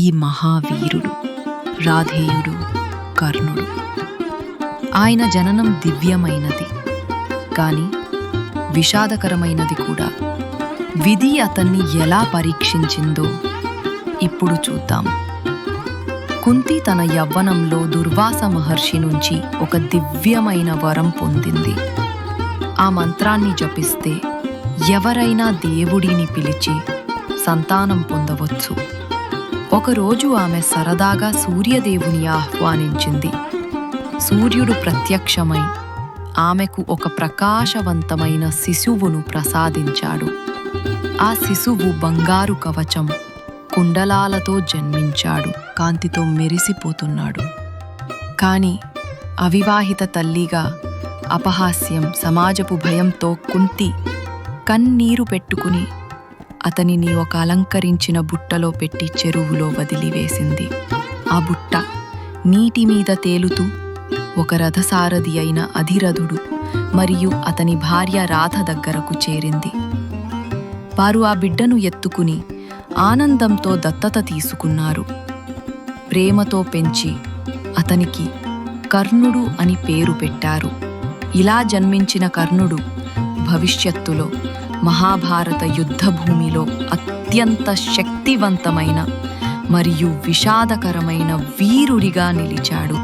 ఈ మహావీరుడు రాధేయుడు కర్ణుడు. ఆయన జననం దివ్యమైనది. కానీ విషాదకరమైనది కూడా. విధి అతన్ని ఎలా పరీక్షించిందో ఇప్పుడు చూద్దాం. కుంతి తన యవ్వనంలో దుర్వాస మహర్షి నుంచి ఒక దివ్యమైన వరం పొందింది. ఆ మంత్రాన్ని జపిస్తే ఎవరైనా దేవుడిని పిలిచి సంతానం పొందవచ్చు. ఒకరోజు ఆమె సరదాగా సూర్యదేవుని ఆహ్వానించింది. సూర్యుడు ప్రత్యక్షమై ఆమెకు ఒక ప్రకాశవంతమైన శిశువును ప్రసాదించాడు. ఆ శిశువు బంగారు కవచం కుండలాలతో జన్మించాడు కాంతితో మెరిసిపోతున్నాడు. కాని అవివాహిత తల్లిగా అపహాస్యం సమాజపు భయంతో కుంతి కన్నీరు పెట్టుకుని అతనిని ఒక అలంకరించిన బుట్టలో పెట్టి చెరువులో వదిలివేసింది. ఆ బుట్ట నీటి మీద తేలుతూ ఒక రథసారథి అయిన అధిరథుడు మరియు అతని భార్య రాధ దగ్గరకు చేరింది. వారు ఆ బిడ్డను ఎత్తుకుని ఆనందంతో దత్తత తీసుకున్నారు. ప్రేమతో పెంచి అతనికి కర్ణుడు అని పేరు పెట్టారు. ఇలా జన్మించిన కర్ణుడు భవిష్యత్తులో మహాభారత యుద్ధభూమిలో అత్యంత శక్తివంతమైన మరియు విషాదకరమైన వీరుడిగా నిలిచాడు.